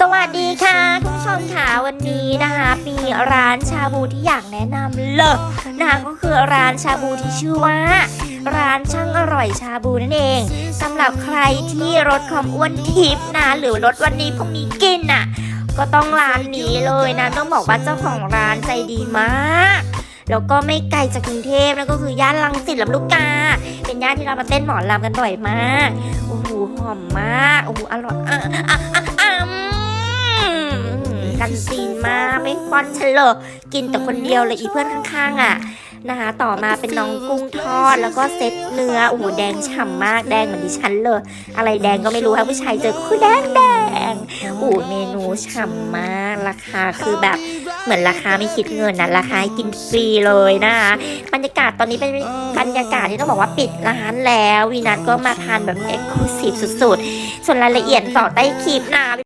สวัสดีค่ะคุณผู้ชมค่ะวันนี้นะคะมีร้านชาบูที่อยากแนะนำเลยนะคะก็คือร้านชาบูที่ชื่อว่า ร้านช่างอร่อยชาบูนั่นเองสำหรับใครที่ลดความอ้วนทิพย์นะหรือลดวันนี้พรุ่งนี้กินอะ ก็ต้องร้านนี้เลยนะต้องบอกว่าเจ้าของร้านใจดีมากแล้วก็ไม่ไกลจากกรุงเทพนั่นก็คือย่านลังสิตลำลูกกา เป็นย่านที่เรามาเต้นหมอนลำกันบ่อยมาก โอ้โหหอมมาก โอ้โหอร่อย มากไม่ป้อนฉันเลยกินแต่คนเดียวเลยอีเพื่อนข้างๆอะนะคะ ต่อมาเป็นน้องกุ้งทอดแล้วก็เซตเนื้อโอ้โหแดงฉ่ำมากแดงเหมือนดิฉันเลย อะไรแดงก็ไม่รู้ค่ะผู้ชายเจอก็คือแดงแดงโอ้เมนูฉ่ำมากราคาคือแบบเหมือนราคาไม่คิดเงินนะราคากินฟรีเลยนะคะบรรยากาศตอนนี้เป็นบรรยากาศที่ต้องบอกว่าปิดร้านแล้ววีนัทก็มาทานแบบเอ็กซ์คลูซีฟสุดๆ ส่วนรายละเอียดต่อใต้คลิปนะ